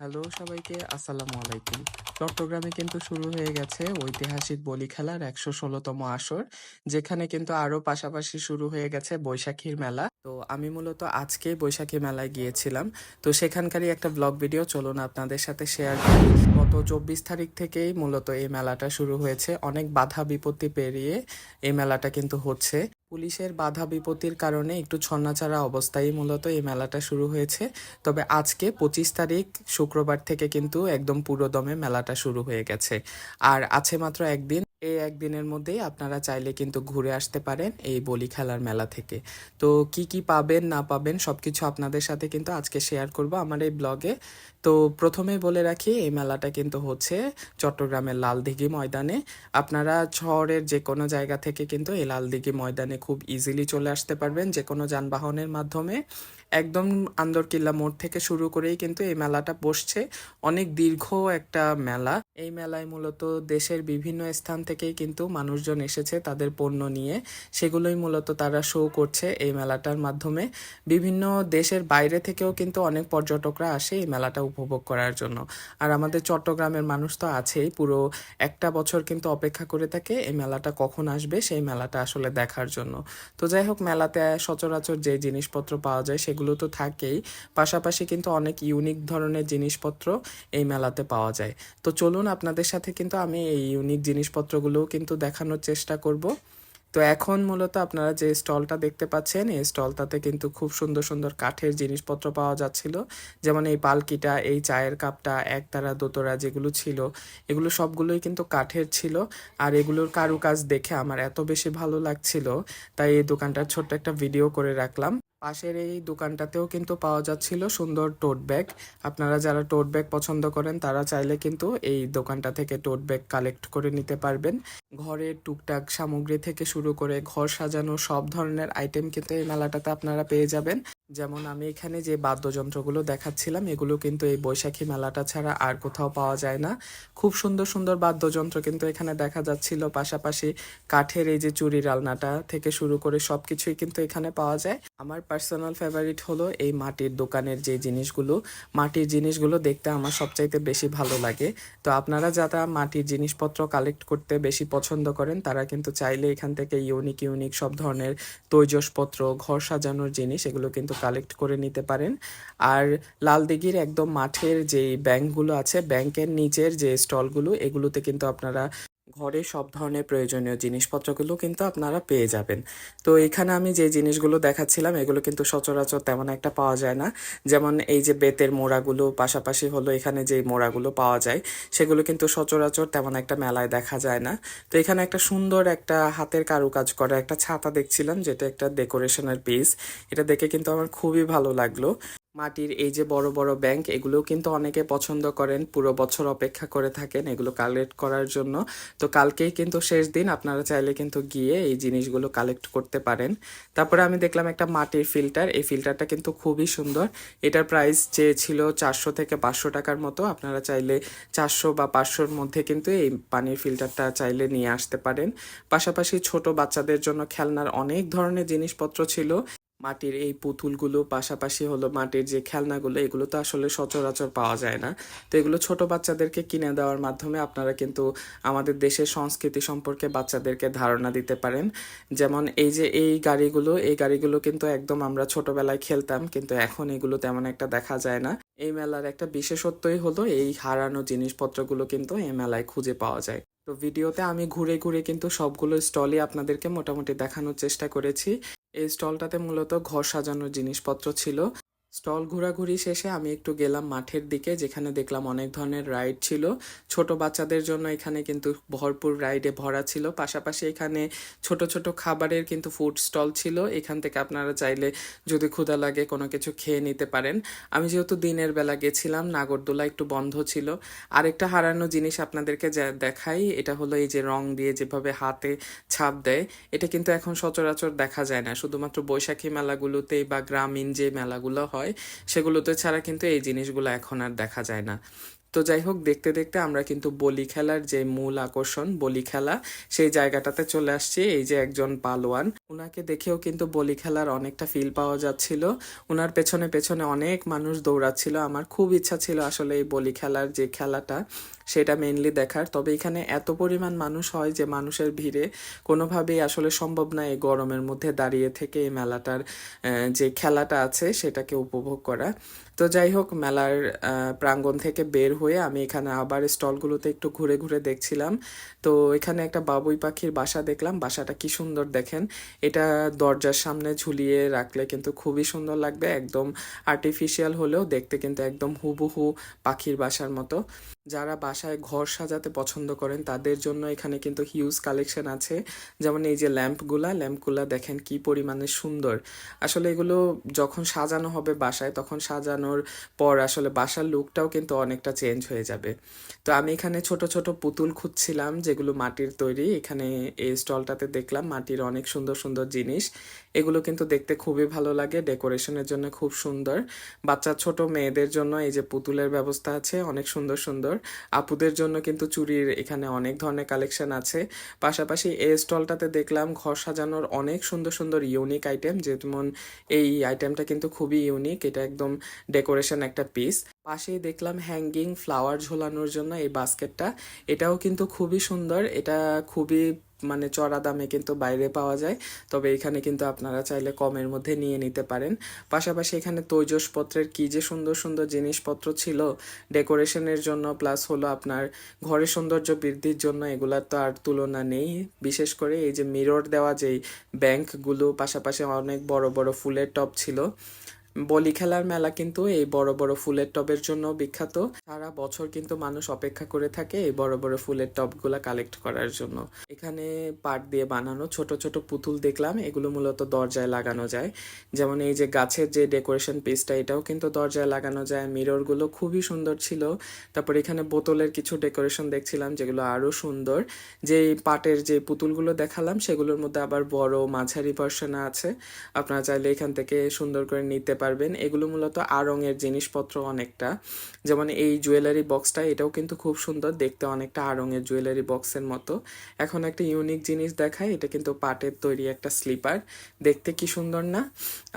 Hello সবাইকে, আসসালামু আলাইকুম। চট্টগ্রামে কিন্তু শুরু হয়ে গেছে ঐতিহাসিক বলি খেলার একশো ষোলোতম আসর, যেখানে কিন্তু আরও পাশাপাশি শুরু হয়ে গেছে বৈশাখীর মেলা। তো আমি মূলত আজকে বৈশাখী মেলায় গিয়েছিলাম। তো সেখানকারই একটা ব্লগ ভিডিও, চলুন আপনাদের সাথে শেয়ার করি। গত চব্বিশ তারিখ থেকেই মূলত এই মেলাটা শুরু হয়েছে। অনেক বাধা বিপত্তি পেরিয়ে এই মেলাটা কিন্তু হচ্ছে। পুলিশের বাধা বিপত্তির কারণে একটু ছন্নাছাড়া অবস্থায় মূলত এই মেলাটা শুরু হয়েছে। তবে আজকে পঁচিশ তারিখ, শুক্রবার থেকে কিন্তু একদম পুরোদমে মেলাটা শুরু হয়ে গেছে। আর আছে মাত্র একদিন। এই একদিনের মধ্যেই আপনারা চাইলে কিন্তু ঘুরে আসতে পারেন এই বলি খেলার মেলা থেকে। তো কি কি পাবেন, না পাবেন সবকিছু আপনাদের সাথে কিন্তু আজকে শেয়ার করব আমার এই ব্লগে তো প্রথমে বলে রাখি, এই মেলাটা কিন্তু হচ্ছে চট্টগ্রামের লালদিঘি ময়দানে। আপনারা শহরের যে কোনো জায়গা থেকে কিন্তু এই লালদিঘি ময়দানে খুব ইজিলি চলে আসতে পারবেন যে কোনো যানবাহনের মাধ্যমে। একদম আন্দরকিল্লা মোড় থেকে শুরু করেই কিন্তু এই মেলাটা বসছে। অনেক দীর্ঘ একটা মেলা। এই মেলায় মূলত দেশের বিভিন্ন স্থান থেকেই কিন্তু মানুষজন এসেছে তাদের পণ্য নিয়ে। সেগুলোই মূলত তারা শো করছে এই মেলাটার মাধ্যমে। বিভিন্ন দেশের বাইরে থেকেও কিন্তু অনেক পর্যটকরা আসে এই মেলাটা উপভোগ করার জন্য। আর আমাদের চট্টগ্রামের মানুষ তো আছেই, পুরো একটা বছর কিন্তু অপেক্ষা করে থাকে এই মেলাটা কখন আসবে সেই মেলাটা আসলে দেখার জন্য। তো যাই হোক, মেলাতে সচরাচর যে জিনিসপত্র পাওয়া যায় সেগুলো তো থাকেই। পাশাপাশি কিন্তু অনেক ইউনিক ধরনের জিনিসপত্র এই মেলাতে পাওয়া যায়। তো চলুন আপনাদের সাথে কিন্তু আমি এই ইউনিক জিনিসপত্রগুলোও কিন্তু দেখানোর চেষ্টা করব। তো এখন মূলত আপনারা যে স্টলটা দেখতে পাচ্ছেন, এই স্টলটাতে কিন্তু খুব সুন্দর সুন্দর কাঠের জিনিসপত্র পাওয়া যাচ্ছিল। যেমন এই পালকিটা, এই চায়ের কাপটা, একতারা, দোতরা যেগুলো ছিল, এগুলো সবগুলোই কিন্তু কাঠের ছিল। আর এগুলোর কারুকাজ দেখে আমার এত বেশি ভালো লাগছিল, তাই এই দোকানটার ছোট্ট একটা ভিডিও করে রাখলাম। পাশের এই দোকানটাতেও কিন্তু পাওয়া যাচ্ছিল সুন্দর টোট ব্যাগ আপনারা যারা টোট ব্যাগ পছন্দ করেন, তারা চাইলে কিন্তু এই দোকানটা থেকে টোট ব্যাগ কালেক্ট করে নিতে পারবেন। ঘরের টুকটাক সামগ্রী থেকে শুরু করে ঘর সাজানো সব ধরনের আইটেম কিন্তু এই মেলাটাতে আপনারা পেয়ে যাবেন। যেমন আমি এখানে যে বাদ্যযন্ত্রগুলো দেখাচ্ছিলাম, এগুলো কিন্তু এই বৈশাখী মেলাটা ছাড়া আর কোথাও পাওয়া যায় না। খুব সুন্দর সুন্দর বাদ্যযন্ত্র কিন্তু এখানে দেখা যাচ্ছিল। পাশাপাশি কাঠের এই যে চুরি রালনাটা থেকে শুরু করে সব কিছুই কিন্তু এখানে পাওয়া যায়। আমার পার্সোনাল ফেভারিট হলো এই মাটির দোকানের যে জিনিসগুলো। মাটির জিনিসগুলো দেখতে আমার সবচাইতে বেশি ভালো লাগে। তো আপনারা যারা মাটির জিনিসপত্র কালেক্ট করতে বেশি পছন্দ করেন, তারা কিন্তু চাইলে এখান থেকে ইউনিক ইউনিক সব ধরনের তৈজসপত্র, ঘর সাজানোর জিনিস, এগুলো কিন্তু কালেক্ট করে নিতে পারেন। আর লালদিঘির একদম মাঠের যে ব্যাংকগুলো আছে ব্যাংকের নিচের যে স্টলগুলো এগুলোতে কিন্তু আপনারা ঘরে সব ধরনের প্রয়োজনীয় জিনিসপত্রগুলো কিন্তু আপনারা পেয়ে যাবেন। তো এখানে আমি যে জিনিসগুলো দেখাচ্ছিলাম, এগুলো কিন্তু সচরাচর তেমন একটা পাওয়া যায় না। যেমন এই যে বেতের মোড়াগুলো, পাশাপাশি হলো এখানে যে মোড়াগুলো পাওয়া যায়, সেগুলো কিন্তু সচরাচর তেমন একটা মেলায় দেখা যায় না। তো এখানে একটা সুন্দর একটা হাতের কারুকাজ করা একটা ছাতা দেখছিলাম, যেটা একটা ডেকোরেশনের পিস এটা দেখে কিন্তু আমার খুবই ভালো লাগল। মাটির এই যে বড় বড় ব্যাংক, এগুলোও কিন্তু অনেকে পছন্দ করেন। পুরো বছর অপেক্ষা করে থাকেন এগুলো কালেক্ট করার জন্য। তো কালকেই কিন্তু শেষ দিন, আপনারা চাইলে কিন্তু গিয়ে এই জিনিসগুলো কালেক্ট করতে পারেন। তারপরে আমি দেখলাম একটা মাটির ফিল্টার, এই ফিল্টারটা কিন্তু খুবই সুন্দর। এটার প্রাইস যে ছিল চারশো থেকে পাঁচশো টাকার মতো, আপনারা চাইলে চারশো বা পাঁচশোর মধ্যে কিন্তু এই পানির ফিল্টারটা চাইলে নিয়ে আসতে পারেন। পাশাপাশি ছোট বাচ্চাদের জন্য খেলনার অনেক ধরনের জিনিসপত্র ছিল। মাটির এই পুতুলগুলো, পাশাপাশি হলো মাটির যে খেলনাগুলো, এগুলো তো আসলে সচরাচর পাওয়া যায় না। তো এগুলো ছোট বাচ্চাদেরকে কিনে দেওয়ার মাধ্যমে আপনারা কিন্তু আমাদের দেশের সংস্কৃতি সম্পর্কে বাচ্চাদেরকে ধারণা দিতে পারেন। যেমন এই যে এই গাড়িগুলো এই গাড়িগুলো কিন্তু একদম আমরা ছোটবেলায় খেলতাম, কিন্তু এখন এগুলো তেমন একটা দেখা যায় না। এই মেলার একটা বিশেষত্বই হলো এই হারানো জিনিসপত্রগুলো কিন্তু এই মেলায় খুঁজে পাওয়া যায়। তো ভিডিওতে আমি ঘুরে ঘুরে কিন্তু সবগুলো স্টলই আপনাদেরকে মোটামুটি দেখানোর চেষ্টা করেছি। এই স্টলটাতে মূলত ঘর সাজানোর জিনিসপত্র ছিল। স্টল ঘোরাঘুরি শেষে আমি একটু গেলাম মাঠের দিকে, যেখানে দেখলাম অনেক ধরনের রাইড ছিল। ছোট বাচ্চাদের জন্য এখানে কিন্তু ভরপুর রাইডে ভরা ছিল। পাশাপাশি এখানে ছোট ছোট খাবারের কিন্তু ফুড স্টল ছিল। এখান থেকে আপনারা চাইলে যদি ক্ষুধা লাগে কোনো কিছু খেয়ে নিতে পারেন। আমি যেহেতু দিনের বেলা গেছিলাম, নাগরদোলা একটু বন্ধ ছিল। আরেকটা হারানো জিনিস আপনাদেরকে দেখাই, এটা হলো এই যে রং দিয়ে যেভাবে হাতে ছাপ দেয়, এটা কিন্তু এখন সচরাচর দেখা যায় না। শুধুমাত্র বৈশাখী মেলাগুলোতেই বা গ্রামীণ যে মেলাগুলো হয় সেগুলোতে ছাড়া কিন্তু এই জিনিসগুলো এখন আর দেখা যায় না। তো যাই হোক, দেখতে দেখতে আমরা কিন্তু বলি খেলার যে মূল আকর্ষণ, বলি খেলা, সেই জায়গাটাতে চলে আসছি। এই যে একজন পালোয়ান উনাকে দেখেও কিন্তু বলি খেলার অনেকটা ফিল পাওয়া যাচ্ছিল। উনার পেছনে পেছনে অনেক মানুষ দৌড়াচ্ছিল। আমার খুব ইচ্ছা ছিল আসলে এই বলি খেলার যে খেলাটা, সেটা মেনলি দেখার। তবে এখানে এত পরিমাণ মানুষ হয় যে মানুষের ভিড়ে কোনোভাবেই আসলে সম্ভব না এই গরমের মধ্যে দাঁড়িয়ে থেকে এই মেলাটার যে খেলাটা আছে সেটাকে উপভোগ করা। তো যাই হোক, মেলার প্রাঙ্গণ থেকে বের হয়ে আমি এখানে আবার স্টলগুলোতে একটু ঘুরে ঘুরে দেখছিলাম। তো এখানে একটা বাবুই পাখির বাসা দেখলাম। বাসাটা কি সুন্দর দেখেন। এটা দরজার সামনে ঝুলিয়ে রাখলে কিন্তু খুবই সুন্দর লাগবে, একদম আর্টিফিশিয়াল হলেও দেখতে কিন্তু একদম হুবহু পাখির বাসার মতো। যারা বাসায় ঘর সাজাতে পছন্দ করেন, তাদের জন্য এখানে কিন্তু হিউজ কালেকশন আছে। যেমন এই যে ল্যাম্পগুলা ল্যাম্পগুলা দেখেন কি পরিমাণে সুন্দর। আসলে এগুলো যখন সাজানো হবে বাসায়, তখন সাজানোর পর আসলে বাসার লুকটাও কিন্তু অনেকটা চেঞ্জ হয়ে যাবে। তো আমি এখানে ছোট ছোট পুতুল খুঁজছিলাম, যেগুলো মাটির তৈরি। এখানে এই স্টলটাতে দেখলাম মাটির অনেক সুন্দর সুন্দর জিনিস। এগুলো কিন্তু দেখতে খুবই ভালো লাগে ডেকোরেশনের জন্য খুব সুন্দর। বাচ্চা, ছোট মেয়েদের জন্য এই যে পুতুলের ব্যবস্থা আছে, অনেক সুন্দর সুন্দর। আপুদের জন্য কিন্তু চুড়ির এখানে অনেক ধরনের কালেকশন আছে। পাশাপাশি এই স্টলটাতে দেখলাম ঘর সাজানোর অনেক সুন্দর সুন্দর ইউনিক আইটেম যেমন এই আইটেমটা কিন্তু খুবই ইউনিক এটা একদম ডেকোরেশন একটা পিস পাশেই দেখলাম হ্যাঙ্গিং ফ্লাওয়ার ঝোলানোর জন্য এই বাস্কেটটা। এটাও কিন্তু খুবই সুন্দর। এটা খুবই মানে চড়া দামে কিন্তু বাইরে পাওয়া যায়। তবে এখানে কিন্তু আপনারা চাইলে কমের মধ্যে নিয়ে নিতে পারেন। পাশাপাশি এখানে তৈজসপত্রের কি যে সুন্দর সুন্দর জিনিসপত্র ছিল ডেকোরেশনের জন্য প্লাস হলো আপনার ঘরের সৌন্দর্য বৃদ্ধির জন্য এগুলার তো আর তুলনা নেই। বিশেষ করে এই যে মিরর দেওয়া যেই ব্যাংকগুলো পাশাপাশি অনেক বড় বড় ফুলের টব ছিল। বলি খেলার মেলা কিন্তু এই বড় বড় ফুলের টবের জন্য বিখ্যাত। সারা বছর কিন্তু মানুষ অপেক্ষা করে থাকে এই বড় বড় ফুলের টবগুলা কালেক্ট করার জন্য। এখানে পাট দিয়ে বানানো ছোট ছোট পুতুল দেখলাম, এগুলো মূলত দরজায় লাগানো যায়। যেমন এই যে গাছের যে ডেকোরেশন পিসটা এটাও কিন্তু দরজায় লাগানো যায়। মিররগুলো খুবই সুন্দর ছিল। তারপর এখানে বোতলের কিছু ডেকোরেশন দেখছিলাম, যেগুলো আরও সুন্দর। যে পাটের যে পুতুলগুলো দেখালাম, সেগুলোর মধ্যে আবার বড় মাঝারি ভার্সন আছে। আপনারা চাইলে এখান থেকে সুন্দর করে নিতে পারবেন। এগুলো মূলত আড়ংয়ের জিনিসপত্র অনেকটা। যেমন এই জুয়েলারি বক্সটা, এটাও কিন্তু খুব সুন্দর। দেখতে অনেকটা আড়ংয়ের জুয়েলারি বক্সের মতো। এখন একটা ইউনিক জিনিস দেখায় এটা কিন্তু পাটের তৈরি একটা স্লিপার। দেখতে কি সুন্দর না?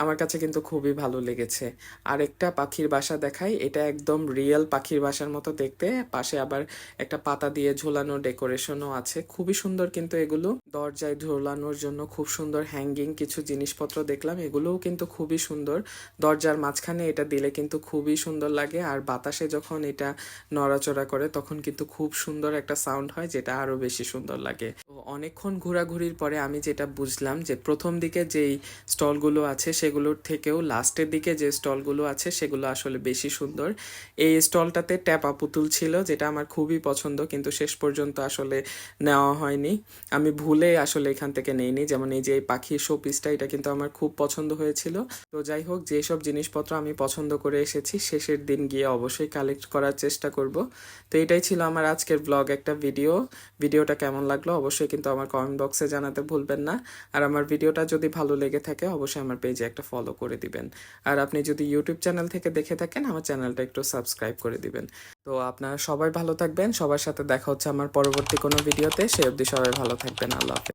আমার কাছে কিন্তু খুবই ভালো লেগেছে। আরেকটা পাখির বাসা দেখায় এটা একদম রিয়েল পাখির বাসার মতো দেখতে। পাশে আবার একটা পাতা দিয়ে ঝোলানো ডেকোরেশনও আছে। খুবই সুন্দর কিন্তু এগুলো। দরজায় ঝোলানোর জন্য খুব সুন্দর হ্যাঙ্গিং কিছু জিনিসপত্র দেখলাম। এগুলোও কিন্তু খুবই সুন্দর। দরজার মাঝখানে এটা দিলে কিন্তু খুবই সুন্দর লাগে আর বাতাসে যখন এটা নড়াচড়া করে তখন কিন্তু খুব সুন্দর একটা সাউন্ড হয় যেটা আরও বেশি সুন্দর লাগে। অনেকক্ষণ ঘোরাঘুরির পরে আমি যেটা বুঝলাম যে প্রথম দিকে যেই স্টলগুলো আছে সেগুলোর থেকেও লাস্টের দিকে যে স্টলগুলো আছে সেগুলো আসলে বেশি সুন্দর। এই স্টলটাতে ট্যাপা পুতুল ছিল যেটা আমার খুবই পছন্দ, কিন্তু শেষ পর্যন্ত আসলে নেওয়া হয়নি। আমি ভুলে আসলে এখান থেকে নেইনি। যেমন এই যে এই পাখির শো পিসটা এটা কিন্তু আমার খুব পছন্দ হয়েছিল। তো যাই হোক যেসব জিনিসপত্র আমি পছন্দ করে এসেছি, শেষের দিন গিয়ে অবশ্যই কালেক্ট করার চেষ্টা করব। তো এটাই ছিল আমার আজকের ব্লগ একটা ভিডিও ভিডিওটা কেমন লাগল অবশ্যই কিন্তু আমার কমেন্ট বক্সে জানাতে ভুলবেন না। আর আমার ভিডিওটা যদি ভালো লেগে থাকে, অবশ্যই আমার পেজে একটা ফলো করে দিবেন। আর আপনি যদি ইউটিউব চ্যানেল থেকে দেখে থাকেন, আমার চ্যানেলটা একটু সাবস্ক্রাইব করে দিবেন। তো আপনারা সবাই ভালো থাকবেন। সবার সাথে দেখা হচ্ছে আমার পরবর্তী কোনো ভিডিওতে। সে অবধি সবাই ভালো থাকবেন। আল্লাহ হাফেজ।